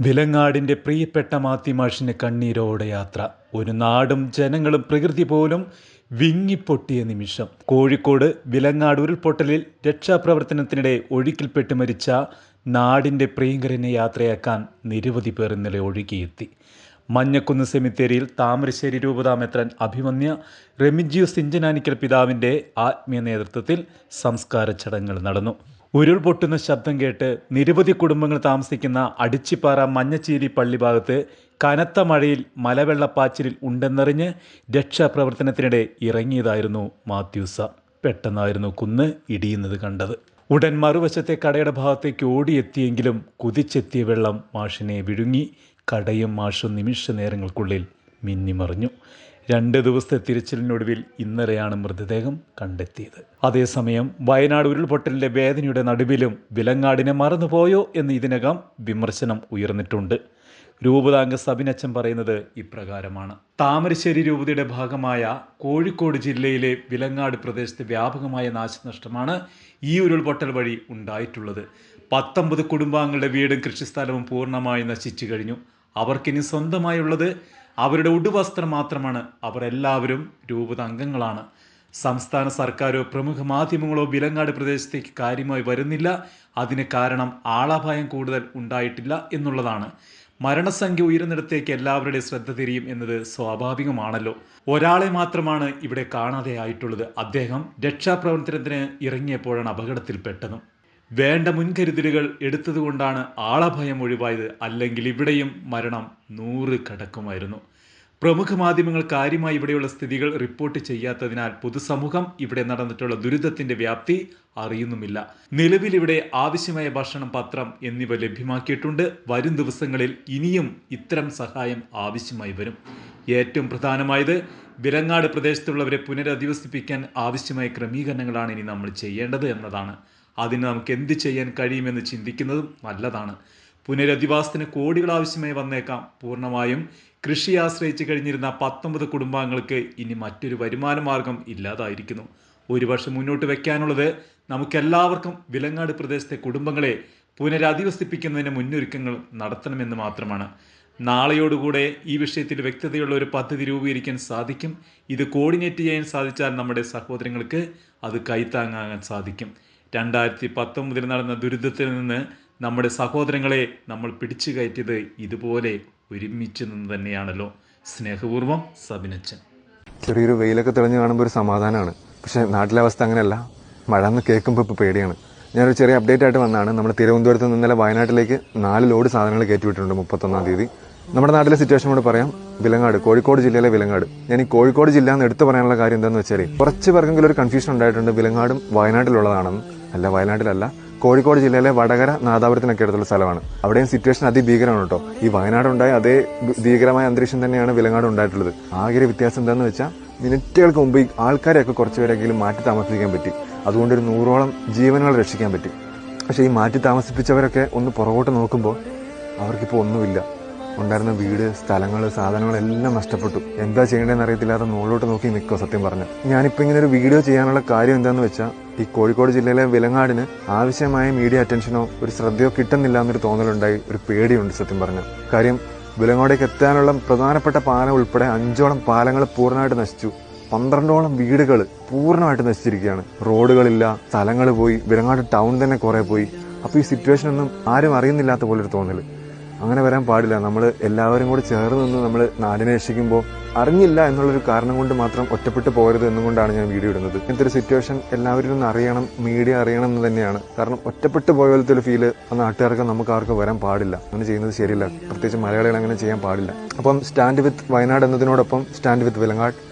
വിലങ്ങാടിന്റെ പ്രിയപ്പെട്ട മാത്തിമാഷിന് കണ്ണീരോടെ യാത്ര. ഒരു നാടും ജനങ്ങളും പ്രകൃതി പോലും വിങ്ങിപ്പൊട്ടിയ നിമിഷം. കോഴിക്കോട് വിലങ്ങാട് ഉരുൾപൊട്ടലിൽ രക്ഷാപ്രവർത്തനത്തിനിടെ ഒഴുക്കിൽപ്പെട്ട് മരിച്ച നാടിന്റെ പ്രിയങ്കരനെ യാത്രയാക്കാൻ നിരവധി പേർ ഇന്നലെ ഒഴുകിയെത്തി. മഞ്ഞക്കുന്ന് സെമിത്തേരിയിൽ താമരശ്ശേരി രൂപതാമെത്രൻ അഭിമന്യ റെമിജിയൂസ് ഇഞ്ചനാനിക്കൽ പിതാവിന്റെ ആത്മീയ നേതൃത്വത്തിൽ സംസ്കാര ചടങ്ങുകൾ നടന്നു. ഉരുൾപൊട്ടുന്ന ശബ്ദം കേട്ട് നിരവധി കുടുംബങ്ങൾ താമസിക്കുന്ന അടിച്ചിപ്പാറ മഞ്ഞച്ചേരി പള്ളി ഭാഗത്ത് കനത്ത മഴയിൽ മലവെള്ളപ്പാച്ചിലിൽ ഉണ്ടെന്നറിഞ്ഞ് രക്ഷാപ്രവർത്തനത്തിനിടെ ഇറങ്ങിയതായിരുന്നു മാത്യൂസ. പെട്ടെന്നായിരുന്നു കുന്ന് ഇടിയുന്നത് കണ്ടത്. ഉടൻ മറുവശത്തെ കടയുടെ ഭാഗത്തേക്ക് ഓടിയെത്തിയെങ്കിലും കുതിച്ചെത്തിയ വെള്ളം മാഷിനെ വിഴുങ്ങി കടയും മാഷും നിമിഷ നേരങ്ങൾക്കുള്ളിൽ മിന്നിമറിഞ്ഞു. രണ്ട് ദിവസത്തെ തിരച്ചിലിനൊടുവിൽ ഇന്നലെയാണ് മൃതദേഹം കണ്ടെത്തിയത്. അതേസമയം വയനാട് ഉരുൾപൊട്ടലിന്റെ വേദനയുടെ നടുവിലും വിലങ്ങാടിനെ മറന്നുപോയോ എന്ന് ഇതിനകം വിമർശനം ഉയർന്നിട്ടുണ്ട്. രൂപതാംഗ സബിനച്ചൻ പറയുന്നത് ഇപ്രകാരമാണ്. താമരശ്ശേരി രൂപതയുടെ ഭാഗമായ കോഴിക്കോട് ജില്ലയിലെ വിലങ്ങാട് പ്രദേശത്ത് വ്യാപകമായ നാശനഷ്ടമാണ് ഈ ഉരുൾപൊട്ടൽ വഴി ഉണ്ടായിട്ടുള്ളത്. പത്തൊമ്പത് കുടുംബാംഗങ്ങളുടെ വീടും കൃഷിസ്ഥലവും പൂർണമായി നശിച്ചു കഴിഞ്ഞു. അവർക്കിനി സ്വന്തമായുള്ളത് അവരുടെ ഉടുവസ്ത്രം മാത്രമാണ് അവർ എല്ലാവരും രൂപത അംഗങ്ങളാണ് സംസ്ഥാന സർക്കാരോ പ്രമുഖ മാധ്യമങ്ങളോ വിലങ്ങാട് പ്രദേശത്തേക്ക് കാര്യമായി വരുന്നില്ല. അതിന് കാരണം ആളപായം കൂടുതൽ ഉണ്ടായിട്ടില്ല എന്നുള്ളതാണ്. മരണസംഖ്യ ഉയരുന്നിടത്തേക്ക് എല്ലാവരുടെയും ശ്രദ്ധ തിരിയും എന്നത് സ്വാഭാവികമാണല്ലോ. ഒരാളെ മാത്രമാണ് ഇവിടെ കാണാതെ ആയിട്ടുള്ളത് അദ്ദേഹം രക്ഷാപ്രവർത്തനത്തിന് ഇറങ്ങിയപ്പോഴാണ് അപകടത്തിൽപ്പെട്ടതും. വേണ്ട മുൻകരുതലുകൾ എടുത്തതുകൊണ്ടാണ് ആളഭയം ഒഴിവായത്. അല്ലെങ്കിൽ ഇവിടെയും മരണം നൂറ് കടക്കുമായിരുന്നു. പ്രമുഖ മാധ്യമങ്ങൾ കാര്യമായി ഇവിടെയുള്ള സ്ഥിതികൾ റിപ്പോർട്ട് ചെയ്യാത്തതിനാൽ പൊതുസമൂഹം ഇവിടെ നടന്നിട്ടുള്ള ദുരിതത്തിന്റെ വ്യാപ്തി അറിയുന്നുമില്ല. നിലവിൽ ഇവിടെ ആവശ്യമായ ഭക്ഷണം പത്രം എന്നിവ ലഭ്യമാക്കിയിട്ടുണ്ട്. വരും ദിവസങ്ങളിൽ ഇനിയും ഇത്തരം സഹായം ആവശ്യമായി വരും. ഏറ്റവും പ്രധാനമായത് വിലങ്ങാട് പ്രദേശത്തുള്ളവരെ പുനരധിവസിപ്പിക്കാൻ ആവശ്യമായ ക്രമീകരണങ്ങളാണ് ഇനി നമ്മൾ ചെയ്യേണ്ടത് എന്നതാണ്. അതിന് നമുക്ക് എന്ത് ചെയ്യാൻ കഴിയുമെന്ന് ചിന്തിക്കുന്നതും നല്ലതാണ്. പുനരധിവാസത്തിന് കോടികൾ ആവശ്യമായി വന്നേക്കാം. പൂർണമായും കൃഷി ആശ്രയിച്ച് കഴിഞ്ഞിരുന്ന പത്തൊമ്പത് കുടുംബാംഗങ്ങൾക്ക് ഇനി മറ്റൊരു വരുമാന മാർഗം ഇല്ലാതായിരിക്കുന്നു. ഒരു വർഷം മുന്നോട്ട് വെക്കാനുള്ളത് നമുക്കെല്ലാവർക്കും വിലങ്ങാട് പ്രദേശത്തെ കുടുംബങ്ങളെ പുനരധിവസിപ്പിക്കുന്നതിന് മുന്നൊരുക്കങ്ങൾ നടത്തണമെന്ന് മാത്രമാണ്. നാളെയോടുകൂടെ ഈ വിഷയത്തിൽ വ്യക്തതയുള്ള ഒരു പദ്ധതി രൂപീകരിക്കാൻ സാധിക്കും. ഇത് കോർഡിനേറ്റ് ചെയ്യാൻ സാധിച്ചാൽ നമ്മുടെ സഹോദരങ്ങൾക്ക് അത് കൈത്താങ്ങാൻ സാധിക്കും. രണ്ടായിരത്തി പത്തൊമ്പതിൽ നടന്ന ദുരിതത്തിൽ നിന്ന് നമ്മുടെ സഹോദരങ്ങളെ നമ്മൾ പിടിച്ചു കയറ്റിയത് ഇതുപോലെ ഒരുമിച്ച് നിന്ന് തന്നെയാണല്ലോ. സ്നേഹപൂർവം സബിനച്ചൻ. ചെറിയൊരു വെയിലൊക്കെ തെളിഞ്ഞു കാണുമ്പോൾ ഒരു സമാധാനമാണ് പക്ഷേ നാട്ടിലെ അവസ്ഥ അങ്ങനെയല്ല. മഴ എന്ന് കേൾക്കുമ്പോൾ ഇപ്പോൾ പേടിയാണ്. ഞാനൊരു ചെറിയ അപ്ഡേറ്റ് ആയിട്ട് വന്നാണ് നമ്മൾ തിരുവനന്തപുരത്ത് നിന്ന് ഇന്നലെ വയനാട്ടിലേക്ക് നാല് ലോഡ് സാധനങ്ങൾ കയറ്റിവിട്ടിട്ടുണ്ട് മുപ്പത്തൊന്നാം തീയതി. നമ്മുടെ നാട്ടിലെ സിറ്റുവേഷൻ കൂടെ പറയാം. വിലങ്ങാട് കോഴിക്കോട് ജില്ലയിലെ വിലങ്ങാട്. ഞാൻ ഈ കോഴിക്കോട് ജില്ല എന്ന് എടുത്തു പറയാനുള്ള കാര്യം എന്താണെന്ന് വെച്ചാൽ കുറച്ച് പേർക്കെങ്കിലും ഒരു കൺഫ്യൂഷൻ ഉണ്ടായിട്ടുണ്ട്. വിലങ്ങാടും വയനാട്ടിലുള്ളതാണെന്ന്. അല്ല വയനാട്ടിലല്ല. കോഴിക്കോട് ജില്ലയിലെ വടകര നാദാപുരത്തിനൊക്കെ അടുത്തുള്ള സ്ഥലമാണ്. അവിടെയും സിറ്റുവേഷൻ അതിഭീകരമാണ് കേട്ടോ. ഈ വയനാടുണ്ടായ അതേ ഭീകരമായ അന്തരീക്ഷം തന്നെയാണ് വിലങ്ങാട് ഉണ്ടായിട്ടുള്ളത്. ആകെ ഒരു വ്യത്യാസം എന്താണെന്ന് വെച്ചാൽ മിനിറ്റുകൾക്ക് മുമ്പ് ഈ ആൾക്കാരെയൊക്കെ കുറച്ച് പേരെങ്കിലും മാറ്റി താമസിപ്പിക്കാൻ പറ്റി. അതുകൊണ്ട് ഒരു നൂറോളം ജീവനുകൾ രക്ഷിക്കാൻ പറ്റി. പക്ഷേ ഈ മാറ്റി താമസിപ്പിച്ചവരൊക്കെ ഒന്ന് പുറകോട്ട് നോക്കുമ്പോൾ അവർക്കിപ്പോൾ ഒന്നുമില്ല. ഉണ്ടായിരുന്ന വീട് സ്ഥലങ്ങൾ സാധനങ്ങളെല്ലാം നഷ്ടപ്പെട്ടു. എന്താ ചെയ്യേണ്ടതെന്ന് അറിയത്തില്ലാതെ മുകളിലോട്ട് നോക്കി നിൽക്കുക സത്യം പറഞ്ഞു. ഞാനിപ്പോൾ ഇങ്ങനെ ഒരു വീഡിയോ ചെയ്യാനുള്ള കാര്യം എന്താണെന്ന് വെച്ചാൽ ഈ കോഴിക്കോട് ജില്ലയിലെ വിലങ്ങാടിന് ആവശ്യമായ മീഡിയ അറ്റൻഷനോ ഒരു ശ്രദ്ധയോ കിട്ടുന്നില്ല എന്നൊരു തോന്നലുണ്ടായി. ഒരു പേടിയുണ്ട് സത്യം പറഞ്ഞു. കാര്യം വിലങ്ങോടേക്ക് എത്താനുള്ള പ്രധാനപ്പെട്ട പാലം ഉൾപ്പെടെ അഞ്ചോളം പാലങ്ങൾ പൂർണമായിട്ട് നശിച്ചു. പന്ത്രണ്ടോളം വീടുകൾ പൂർണമായിട്ട് നശിച്ചിരിക്കുകയാണ്. റോഡുകളില്ല സ്ഥലങ്ങൾ പോയി വിലങ്ങാട് ടൗൺ തന്നെ കുറെ പോയി. അപ്പോൾ ഈ സിറ്റുവേഷൻ ഒന്നും ആരും അറിയുന്നില്ലാത്ത പോലെ ഒരു തോന്നൽ അങ്ങനെ വരാൻ പാടില്ല. നമ്മൾ എല്ലാവരും കൂടി ചേർന്ന് നിന്ന് നമ്മൾ നാടിനെ രക്ഷിക്കുമ്പോൾ അറിഞ്ഞില്ല എന്നുള്ളൊരു കാരണം കൊണ്ട് മാത്രം ഒറ്റപ്പെട്ടു പോകരുത് എന്നുകൊണ്ടാണ് ഞാൻ വീഡിയോ ഇടുന്നത്. ഇങ്ങനത്തെ ഒരു സിറ്റുവേഷൻ എല്ലാവരും ഒന്ന് അറിയണം മീഡിയ അറിയണം എന്ന് തന്നെയാണ്. കാരണം ഒറ്റപ്പെട്ട് പോയ പോലത്തെ ഒരു ഫീൽ ആ നാട്ടുകാർക്ക് നമുക്ക് ആർക്കും വരാൻ പാടില്ല. അങ്ങനെ ചെയ്യുന്നത് ശരിയല്ല. പ്രത്യേകിച്ച് മലയാളികൾ അങ്ങനെ ചെയ്യാൻ പാടില്ല. അപ്പം സ്റ്റാൻഡ് വിത്ത് വയനാട് എന്നതിനോടൊപ്പം സ്റ്റാൻഡ് വിത്ത് വിലങ്ങാട്.